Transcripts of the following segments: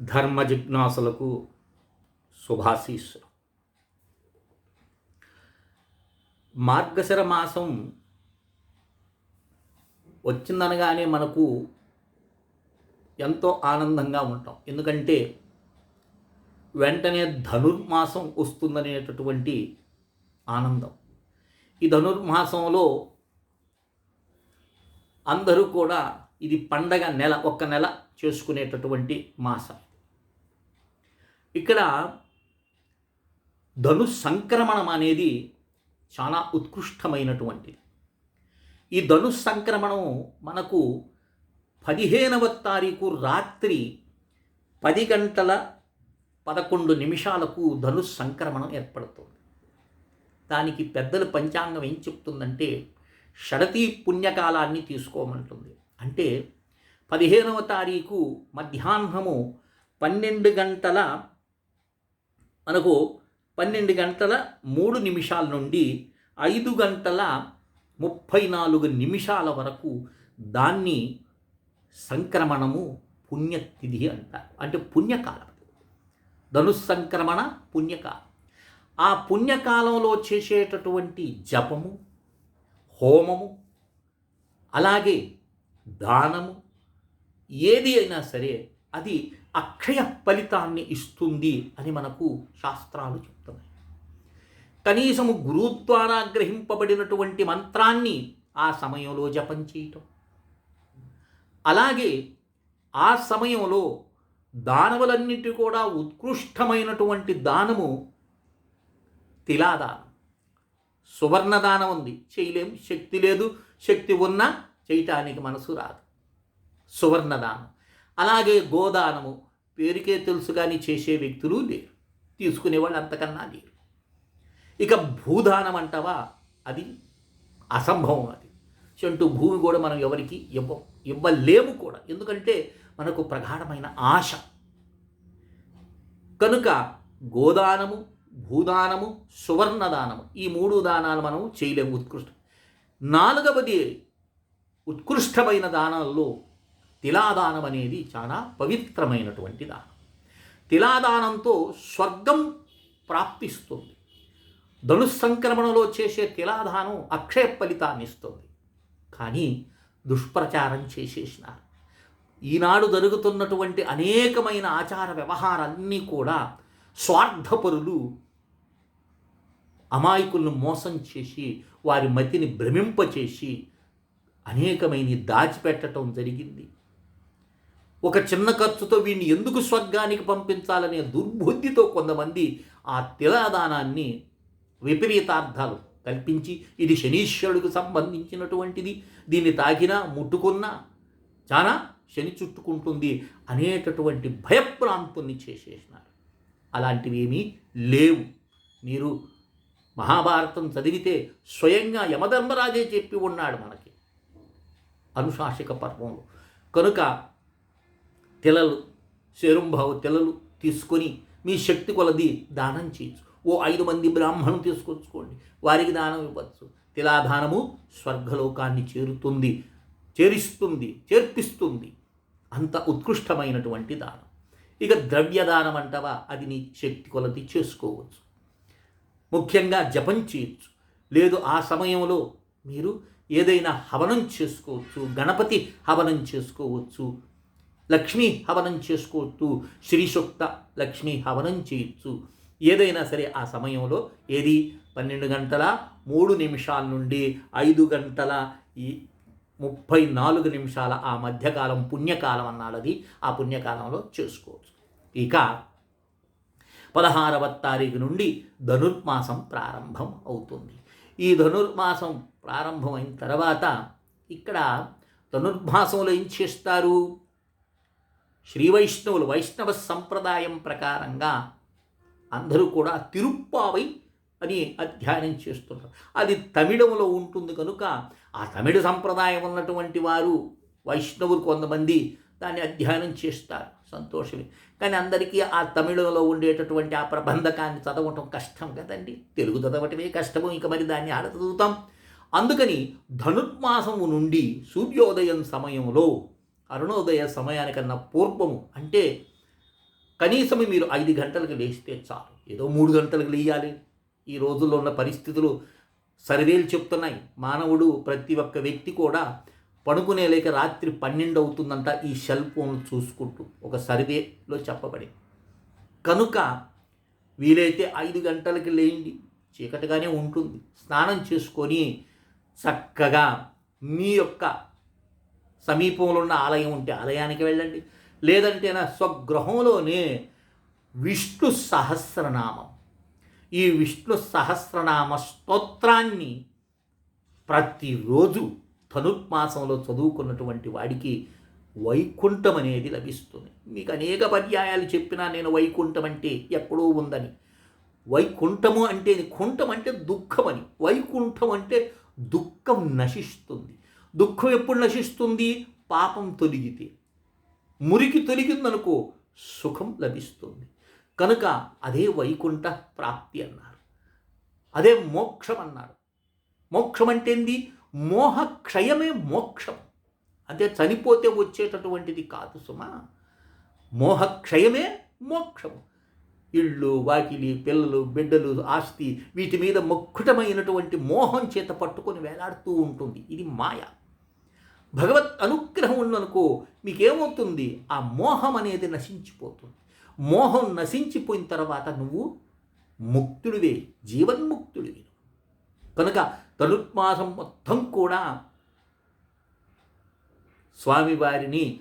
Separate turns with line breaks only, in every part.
ధర్మ జిజ్ఞాసులకు శుభాశీస్సులు మార్గశిర మాసం వచ్చిందనగానే మనకు ఎంతో ఆనందంగా ఉంటాం. ఎందుకంటే వెంటనే ధనుర్మాసం వస్తుందనేటటువంటి ఆనందం. ఈ ధనుర్మాసంలో అందరూ కూడా ఇది పండగ నెల ఒక్క నెల చేసుకునేటటువంటి మాసం. ఇక్కడ ధను సంక్రమణం అనేది చాలా ఉత్కృష్టమైనటువంటిది ఈ ధను సంక్రమణం మనకు పదిహేనవ తారీఖు రాత్రి పది గంటల పదకొండు నిమిషాలకు ధను సంక్రమణం ఏర్పడుతుంది. దానికి పెద్దల పంచాంగం ఏం చెప్తుందంటే షడతీ పుణ్యకాలాన్ని తీసుకోమంటుంది. అంటే పదిహేనవ తారీఖు మధ్యాహ్నము పన్నెండు గంటల మనకు పన్నెండు గంటల మూడు నిమిషాల నుండి ఐదు గంటల ముప్పై నాలుగు నిమిషాల వరకు దాన్ని సంక్రమణము పుణ్యతిథి అంటారు. అంటే పుణ్యకాలం. ధనుస్సంక్రమణ పుణ్యకాలం. ఆ పుణ్యకాలంలో చేసేటటువంటి జపము హోమము అలాగే దానము ఏది అయినా సరే అది అక్షయ ఫలితాన్ని ఇస్తుంది అని మనకు శాస్త్రాలు చెప్తున్నాయి. కనీసము గురువు ద్వారా గ్రహింపబడినటువంటి మంత్రాన్ని ఆ సమయంలో జపం చేయటం. అలాగే ఆ సమయంలో దానములన్నిటి కూడా ఉత్కృష్టమైనటువంటి దానము తిలాదానం. సువర్ణదానం ఉంది. చేయలేం. శక్తి లేదు. శక్తి ఉన్నా చేయటానికి మనసు రాదు. సువర్ణదానం. అలాగే గోదానము పేరుకే తెలుసు కానీ చేసే వ్యక్తులు లేరు. తీసుకునేవాళ్ళు అంతకన్నా లేరు. ఇక భూదానం అంటావా? అది అసంభవం అది. చెంటు భూమి కూడా మనం ఎవరికి ఇవ్వం ఇవ్వలేము కూడా. ఎందుకంటే మనకు ప్రగాఢమైన ఆశ. కనుక గోదానము భూదానము సువర్ణదానము ఈ మూడు దానాలు మనం చేయలేము. ఉత్కృష్ట. నాలుగవది ఉత్కృష్టమైన దానాల్లో తిలాదానం అనేది చాలా పవిత్రమైనటువంటి దానం. తిలాదానంతో స్వర్గం ప్రాప్తిస్తుంది. ధనుస్సంక్రమణలో చేసే తిలాదానం అక్షయ ఫలితాన్ని ఇస్తుంది. కానీ దుష్ప్రచారం చేసేసినారు. ఈనాడు జరుగుతున్నటువంటి అనేకమైన ఆచార వ్యవహారాలన్నీ కూడా స్వార్థపరులు అమాయకులను మోసం చేసి వారి మతిని భ్రమింపచేసి అనేకమైన దాచిపెట్టడం జరిగింది. ఒక చిన్న ఖర్చుతో వీడిని ఎందుకు స్వర్గానికి పంపించాలనే దుర్బుద్ధితో కొంతమంది ఆ తిలాదానాన్ని విపరీతార్థాలు కల్పించి ఇది శనీశ్వరుడికి సంబంధించినటువంటిది దీన్ని తాకినా ముట్టుకున్నా చాలా శని చుట్టుకుంటుంది అనేటటువంటి భయప్రాంతుల్ని చేసేసినారు. అలాంటివి ఏమీ లేవు. మీరు మహాభారతం చదివితే స్వయంగా యమధర్మరాజే చెప్పి ఉన్నాడు మనకి. అనుశాసిక పర్వములు. కనుక తెలలు శరుంభావు తెలలు తీసుకొని మీ శక్తి కొలది దానం చేయొచ్చు ఓ ఐదు మంది బ్రాహ్మణులు తీసుకొచ్చుకోండి. వారికి దానం ఇవ్వచ్చు. తిలాదానము స్వర్గలోకాన్ని చేరుతుంది చేరిస్తుంది చేర్పిస్తుంది. అంత ఉత్కృష్టమైనటువంటి దానం. ఇక ద్రవ్యదానం అంటవా? అది నీ శక్తి కొలది చేసుకోవచ్చు. ముఖ్యంగా జపం చేయొచ్చు. లేదు ఆ సమయంలో మీరు ఏదైనా హవనం చేసుకోవచ్చు గణపతి హవనం చేసుకోవచ్చు లక్ష్మీ హవనం చేసుకోవచ్చు శ్రీశుక్త లక్ష్మీ హవనం చేయొచ్చు. ఏదైనా సరే ఆ సమయంలో ఏది? పన్నెండు గంటల మూడు నిమిషాల నుండి ఐదు గంటల ఈ ముప్పై నాలుగు నిమిషాల ఆ మధ్యకాలం పుణ్యకాలం అన్నాడు ఆ పుణ్యకాలంలో చేసుకోవచ్చు. ఇక పదహారవ తారీఖు నుండి ధనుర్మాసం ప్రారంభం అవుతుంది. ఈ ధనుర్మాసం ప్రారంభమైన తర్వాత ఇక్కడ ధనుర్మాసంలో ఏం చేస్తారు? శ్రీ వైష్ణవులు వైష్ణవ సంప్రదాయం ప్రకారంగా అందరూ కూడా తిరుప్పావై అని అధ్యయనం చేస్తున్నారు. అది తమిళంలో ఉంటుంది కనుక ఆ తమిళ సంప్రదాయం ఉన్నటువంటి వారు వైష్ణవులు కొంతమంది దాన్ని అధ్యయనం చేస్తారు. సంతోషమే. కానీ అందరికీ ఆ తమిళంలో ఉండేటటువంటి ఆ ప్రబంధకాన్ని చదవటం కష్టం కదండి. తెలుగు చదవటమే కష్టము ఇంకా మరి దాన్ని ఆడ చదువుతాం. అందుకని ధనుర్మాసము నుండి సూర్యోదయం సమయంలో అరుణోదయ సమయానికన్నా పూర్వము అంటే కనీసం మీరు ఐదు గంటలకు లేస్తే చాలు. ఏదో మూడు గంటలకు లేయాలి. ఈ రోజుల్లో ఉన్న పరిస్థితులు సర్వేలు చెప్తున్నాయి. మానవుడు ప్రతి ఒక్క వ్యక్తి కూడా పడుకునే లేక రాత్రి పన్నెండు అవుతుందంట ఈ సెల్ ఫోన్లు చూసుకుంటూ. ఒక సర్వేలో చెప్పబడి కనుక వీలైతే ఐదు గంటలకి లేండి చీకటిగానే ఉంటుంది. స్నానం చేసుకొని చక్కగా మీ యొక్క సమీపంలో ఉన్న ఆలయం ఉంటే ఆలయానికి వెళ్ళండి. లేదంటే నా స్వగృహంలోనే విష్ణు సహస్రనామం. ఈ విష్ణు సహస్రనామ స్తోత్రాన్ని ప్రతిరోజు ధనుర్మాసంలో చదువుకున్నటువంటి వాడికి వైకుంఠం అనేది లభిస్తుంది. మీకు అనేక పర్యాయాలు చెప్పినా నేను వైకుంఠం అంటే ఎక్కడో ఉందని. వైకుంఠము అంటే కుంఠం అంటే దుఃఖం అని వైకుంఠం అంటే దుఃఖం నశిస్తుంది. దుఃఖం ఎప్పుడు నశిస్తుంది? పాపం తొలిగితే. మురికి తొలిగిందనుకో సుఖం లభిస్తుంది. కనుక అదే వైకుంఠ ప్రాప్తి అన్నారు. అదే మోక్షం అన్నారు. మోక్షం అంటే ఏంది? మోహక్షయమే మోక్షం. అదే చనిపోతే వచ్చేటటువంటిది కాదు సుమా. మోహక్షయమే మోక్షము ఇళ్ళు వాకిలి పిల్లలు బిడ్డలు ఆస్తి వీటి మీద మొక్కుటమైనటువంటి మోహం చేత పట్టుకొని వేలాడుతూ ఉంటుంది. ఇది మాయ. భగవత్ అనుగ్రహం ఉందనుకో మీకేమవుతుంది? ఆ మోహం అనేది నశించిపోతుంది. మోహం నశించిపోయిన తర్వాత నువ్వు ముక్తుడివే జీవన్ముక్తుడివి. కనుక తనుత్మాసం మొత్తం కూడా స్వామివారిని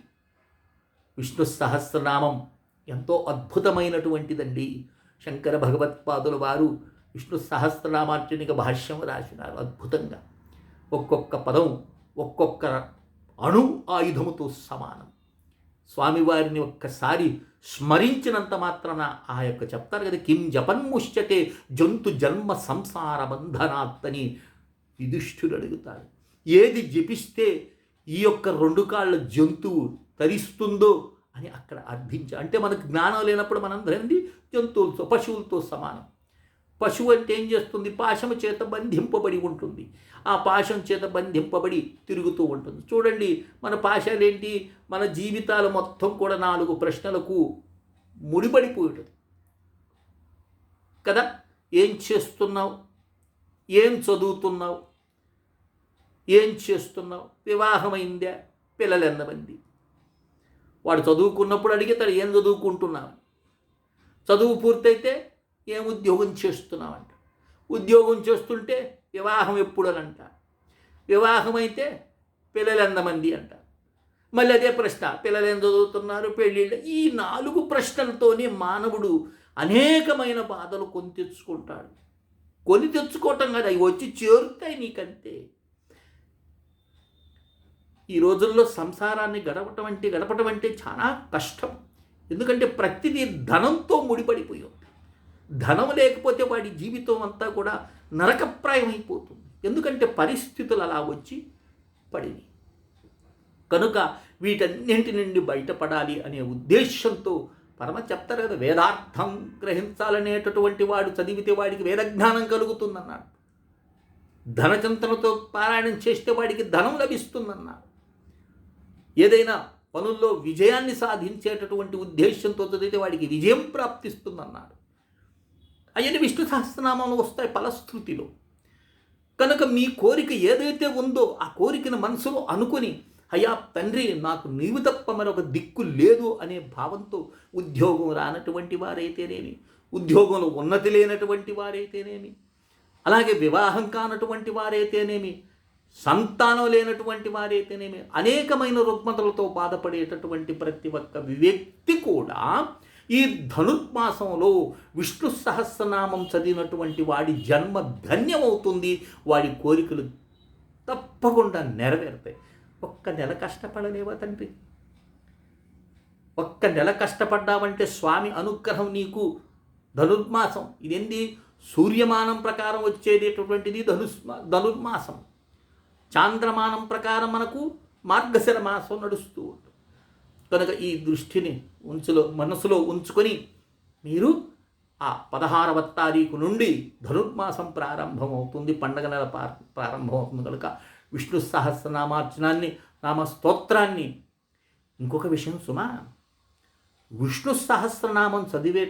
విష్ణు సహస్రనామం ఎంతో అద్భుతమైనటువంటిదండి. శంకర భగవత్పాదుల వారు విష్ణు సహస్రనామార్చనిక భాష్యం రాసినారు అద్భుతంగా. ఒక్కొక్క పదం ఒక్కొక్క అణు ఆయుధముతో సమానం. స్వామివారిని ఒక్కసారి స్మరించినంత మాత్రాన ఆ యొక్క చెప్తారు కదా కిం జపన్ముష్యతే జంతు జన్మ సంసార బంధనాత్తని యుధిష్ఠుడు అడుగుతాడు ఏది జపిస్తే ఈ యొక్క రెండు కాళ్ళ జంతువు తరిస్తుందో? అని అక్కడ అర్థించా అంటే మనకు జ్ఞానం లేనప్పుడు మనందరం జంతువులతో పశువులతో సమానం. పశువు అంటే ఏం చేస్తుంది? పాశము చేత బంధింపబడి ఉంటుంది. ఆ పాశం చేత బంధింపబడి తిరుగుతూ ఉంటుంది. చూడండి మన పాశాలేంటి? మన జీవితాలు మొత్తం కూడా నాలుగు ప్రశ్నలకు ముడిపడిపోయేటది. కదా? ఏం చేస్తున్నావు? ఏం చదువుతున్నావు? ఏం చేస్తున్నావు? వివాహమైందా? పిల్లలు ఎంతమంది వాడు చదువుకున్నప్పుడు అడిగితాడు ఏం చదువుకుంటున్నావు? చదువు పూర్తయితే ఏం ఉద్యోగం చేస్తున్నావంట? ఉద్యోగం చేస్తుంటే వివాహం ఎప్పుడు అని అంట వివాహం అయితే పిల్లలు ఎంతమంది అంట. మళ్ళీ అదే ప్రశ్న పిల్లలు ఏం చదువుతున్నారు? పెళ్ళిళ్ళు? ఈ నాలుగు ప్రశ్నలతోనే మానవుడు అనేకమైన బాధలు కొని తెచ్చుకుంటాడు. కొని తెచ్చుకోవటం కదా అవి వచ్చి చేరుతాయి నీకంతే ఈ రోజుల్లో సంసారాన్ని గడపటం అంటే గడపటం అంటే చాలా కష్టం. ఎందుకంటే ప్రతిదీ ధనంతో ముడిపడిపోయి ఉంది ధనం లేకపోతే వాడి జీవితం అంతా కూడా నరకప్రాయం అయిపోతుంది ఎందుకంటే పరిస్థితులు అలా వచ్చి పడినాయి. కనుక వీటన్నింటి నుండి బయటపడాలి అనే ఉద్దేశంతో పరమ చెప్తారు కదా వేదార్థం గ్రహించాలనేటటువంటి వాడు చదివితే వాడికి వేదజ్ఞానం కలుగుతుందన్నాడు. ధనచింతనతో పారాయణం చేస్తే వాడికి ధనం లభిస్తుందన్నాడు. ఏదైనా పనుల్లో విజయాన్ని సాధించేటటువంటి ఉద్దేశంతో చదివితే వాడికి విజయం ప్రాప్తిస్తుందన్నాడు. అవన్నీ విష్ణు సహస్రనామాలు వస్తాయి ఫలశ్రుతిలో. కనుక మీ కోరిక ఏదైతే ఉందో ఆ కోరికను మనసులో అనుకుని అయ్యా తండ్రి నాకు నీవు తప్ప మరొక దిక్కు లేదు అనే భావంతో ఉద్యోగం రానటువంటి వారైతేనేమి? ఉద్యోగంలో ఉన్నతి లేనటువంటి వారైతేనేమి? అలాగే వివాహం కానటువంటి వారైతేనేమి? సంతానం లేనటువంటి వారైతేనేమి? అనేకమైన రుగ్మతలతో బాధపడేటటువంటి ప్రతి ఒక్క వ్యక్తి కూడా ఈ ధనుర్మాసంలో విష్ణు సహస్రనామం చదివినటువంటి వాడి జన్మ ధన్యమవుతుంది. వాడి కోరికలు తప్పకుండా నెరవేరుతాయి. ఒక్క నెల కష్టపడలేవా తండ్రి ఒక్క నెల కష్టపడ్డావంటే స్వామి అనుగ్రహం నీకు. ధనుర్మాసం. ఇదేంది? సూర్యమానం ప్రకారం వచ్చేటటువంటిది ధనుస్ ధనుర్మాసం. చాంద్రమానం ప్రకారం మనకు మార్గశిర మాసం నడుస్తూ ఉంటుంది. కనుక ఈ దృష్టిని ఉంచులో మనసులో ఉంచుకొని మీరు ఆ పదహారవ తారీఖు నుండి ధనుర్మాసం ప్రారంభమవుతుంది. పండగ నెల ప్రారంభమవుతుంది కనుక విష్ణు సహస్రనామార్చనాన్ని నామస్తోత్రాన్ని. ఇంకొక విషయం సుమా విష్ణు సహస్రనామం చదివే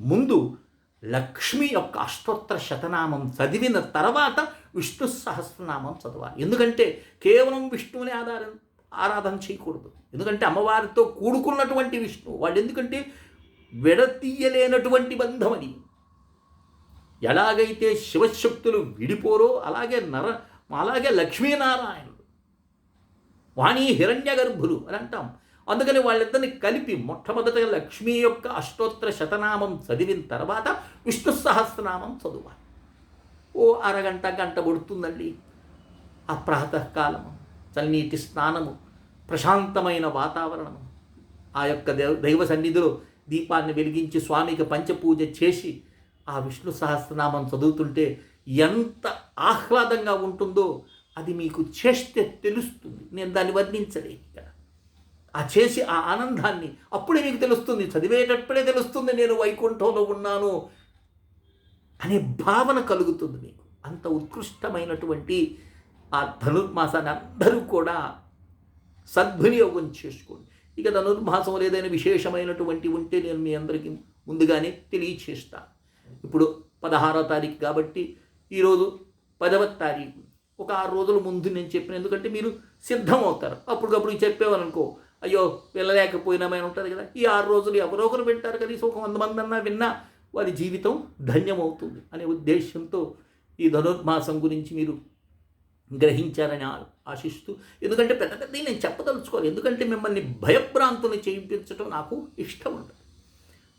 ముందు లక్ష్మి యొక్క అష్టోత్తర శతనామం చదివిన తర్వాత విష్ణు సహస్రనామం చదవాలి. ఎందుకంటే కేవలం విష్ణువుని ఆధారం ఆరాధన చేయకూడదు. ఎందుకంటే అమ్మవారితో కూడుకున్నటువంటి విష్ణువు వాళ్ళు ఎందుకంటే విడతీయలేనటువంటి బంధం అది. ఎలాగైతే శివశక్తులు విడిపోరో అలాగే నర అలాగే లక్ష్మీనారాయణుడు. వాణి హిరణ్య గర్భులు అని అంటాం. అందుకని వాళ్ళిద్దరిని కలిపి మొట్టమొదటగా లక్ష్మీ యొక్క అష్టోత్తర శతనామం చదివిన తర్వాత విష్ణు సహస్రనామం చదువాలి. ఓ అరగంట గంట పడుతుందండి. ఆ ప్రాతకాలము చల్లనీటి స్నానము ప్రశాంతమైన వాతావరణము. ఆ యొక్క దేవ దైవ సన్నిధిలో దీపాన్ని వెలిగించి స్వామికి పంచపూజ చేసి ఆ విష్ణు సహస్రనామం చదువుతుంటే ఎంత ఆహ్లాదంగా ఉంటుందో అది మీకు చేస్తే తెలుస్తుంది. నేను దాన్ని వర్ణించలేను ఇక్కడ. ఆ చేసి ఆ ఆనందాన్ని అప్పుడే మీకు తెలుస్తుంది. చదివేటప్పుడే తెలుస్తుంది నేను వైకుంఠంలో ఉన్నాను అనే భావన కలుగుతుంది మీకు. అంత ఉత్కృష్టమైనటువంటి ఆ ధనుర్మాసాన్ని అందరూ కూడా సద్వినియోగం చేసుకోండి. ఇక ధనుర్మాసం ఏదైనా విశేషమైనటువంటి ఉంటే నేను మీ అందరికీ ముందుగానే తెలియచేస్తాను. ఇప్పుడు పదహారో తారీఖు కాబట్టి ఈరోజు పదవ తారీఖు. ఒక ఆరు రోజుల ముందు నేను చెప్పిన ఎందుకంటే మీరు సిద్ధమవుతారు. అప్పటికప్పుడు చెప్పేవారనుకో అయ్యో వెళ్ళలేకపోయినామని ఉంటుంది కదా. ఈ ఆరు రోజులు ఎవరో ఒకరు వింటారు కనీసం ఒక వంద మంది అన్నా విన్నా వారి జీవితం ధన్యమవుతుంది అనే ఉద్దేశంతో ఈ ధనుర్మాసం గురించి మీరు గ్రహించారని ఆ- ఆశిస్తూ ఎందుకంటే పెద్ద పెద్ద నేను చెప్పదలుచుకోవాలి. ఎందుకంటే మిమ్మల్ని భయభ్రాంతులు చేయించడం నాకు ఇష్టం ఉంటుంది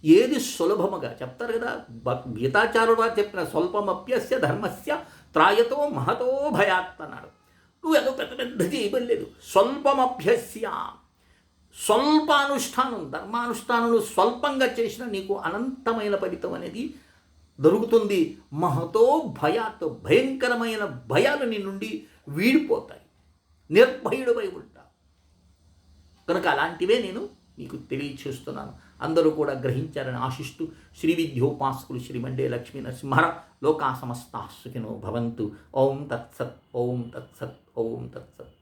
ఏది సులభముగా? చెప్తారు కదా గీతాచారుడు వారు చెప్పిన స్వల్పమప్యస్య ధర్మస్య త్రాయతో మహతో భయాత్ అన్నాడు నువ్వు ఏదో పెద్ద పెద్ద చేయబడలేదు స్వల్పమభ్యస్య స్వల్పానుష్ఠానం ధర్మానుష్ఠానాలు స్వల్పంగా చేసిన నీకు అనంతమైన ఫలితం అనేది దొరుకుతుంది. మహతో భయాతో భయంకరమైన భయాలు నీ నుండి వీడిపోతాయి. నిర్భయుడమై ఉంటా కనుక అలాంటివే నేను మీకు తెలియచేస్తున్నాను. అందరూ కూడా గ్రహించారని ఆశిస్తూ శ్రీ విద్యోపాసకులు శ్రీ మండే లక్ష్మీ నరసింహర లోకా సమస్తాశుకినో భవంతు. ఓం తత్సత్ ఓం తత్సత్ ఓం తత్సత్.